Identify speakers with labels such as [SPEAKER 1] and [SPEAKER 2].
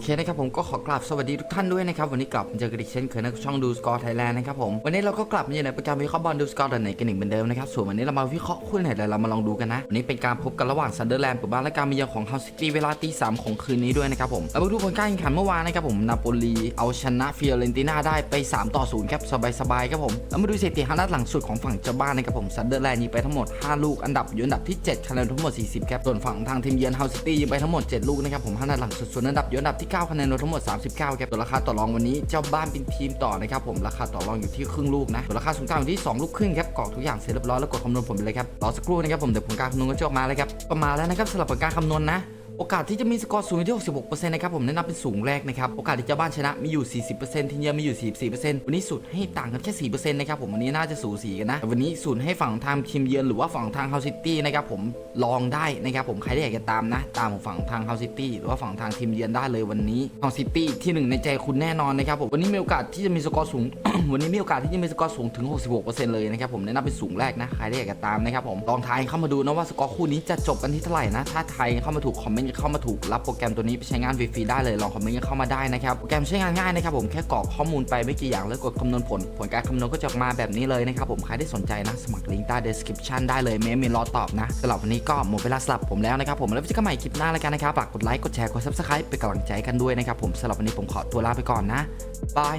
[SPEAKER 1] เคนะครับผมก็ขอกราบสวัสดีทุกท่านด้วยนะครับ วันนี้กลับเจอกันอีกเช่นเคยนะช่องดูสกอร์ไทยแลนด์นะครับผม วันนี้เราก็กลับมาอยู่ในปรแกรวิเคราะห์บอลดูสกอร์ดันไหนกันอีกเหมือนเดิมนะครับ ส่วนวันนี้เรามาวิเคราะห์คู่ไหนเดี๋ยวเรามาลองดูกันนะ วันนี้เป็นการพบกันระหว่างซันเดอร์แลนด์กับบ้านและการมาเยือนของเฮาซิตี้เวลาตีสามของคืนนี้ด้วยนะครับผมแล้วมาดูผลการแข่งขันเมื่อวานนะครับผมนาโปลีเอาชนะฟิโอเรนติน่าได้ไป3ต่อ0ครับสบายๆครับผมแล้วมาดูสถิติฮานัดหลังสุดของฝั่งเจ้าบ้านนะครับผมซันเดอร์แลนด์ยิงไปทั้งหมด 5 ลูกอันดับอยู่อันดับที่ 7คะแนนทั้งหมด 40ครับส่วนฝั่งทางทีมเยือนเฮาซิตี้ยิงไปทั้งหมด 7 ลูกนะครับผมฮานัดหลังสุดส่วนอันดับอยู่อันดับที่ 9 คะแนนรวมทั้งหมด 39ครับตัวราคาต่อรองวันนี้เจ้าบ้านเป็นทีมต่อนะครับผมราคาต่อรองอยู่ที่ครึ่งลูกนะตัวราคาสูงกลางอยู่ที่ 2 ลูกครึ่งครับกรอกทุกอย่างเสร็จเรียบร้อยแล้วกดคำนวณผลไปเลยครับรอสักครู่นะครับผมเดี๋ยวผลการคำนวณก็จะออกมาเลยครับประมาณแล้วนะครับสำหรับผลการคำนวณนะ โอกาสที่จะมีสกอร์สูงอยู่ที่ 66%นะครับผมแนะนำเป็นสูงแรกนะครับ โอกาสที่เจ้าบ้านชนะมีอยู่ 40%ทีมเยือนมีอยู่ 44%วันนี้สูตรให้ต่างกันแค่4%นะครับผมวันนี้น่าจะสูสีกันนะวันนี้สูตรให้ฝั่งทางทีมเยือนหรือว่าฝั่งทางเฮาซิตี้นะครับผมลองได้นะครับผมใครที่อยากจะตามนะ ตามของฝั่งทางเฮาซิตี้หรือว่าฝั่งทางทีมเยือนได้เลยวันนี้เฮาซิตี้ที่หนึ่งในใจคุณแน่นอนนะครับผมวันนี้มีโอกาสที่จะมีสกอร์สูง วันนี้มีโอกาสที่จะมีสกอร์สูงถึง 66%เลยนะครับผมแนะนำเป็นสูงแรกนะใครที่อยากจะตามนะครับผมลองทายเข้ามาดูนะว่าสกอร์คู่นี้จะจบกันที่เท่าไหร่นะถ้าทายเข้ามาถูกคอมเมนต์เข้ามาถูกรับโปรแกรมตัวนี้ไปใช้งานฟรีๆได้เลยลองคอมเมนต์กันเข้ามาได้นะครับโปรแกรมใช้งานง่ายนะครับผมแค่กรอกข้อมูลไปไม่กี่อย่างแล้วกดคำนวณผล ผลการคำนวณก็จะออกมาแบบนี้เลยนะครับผมใครที่สนใจนะสมัครลิงก์ใต้ description ได้เลยเมมมีรอตอบนะสำหรับวันนี้ก็หมดเวลาสลับผมแล้วนะครับผมแล้วพบกันใหม่คลิปหน้าแล้วกันนะครับฝากกดไลค์กดแชร์กด subscribe เป็นกำลังใจกันด้วยนะครับผมสำหรับวันนี้ผมขอตัวลาไปก่อนนะบาย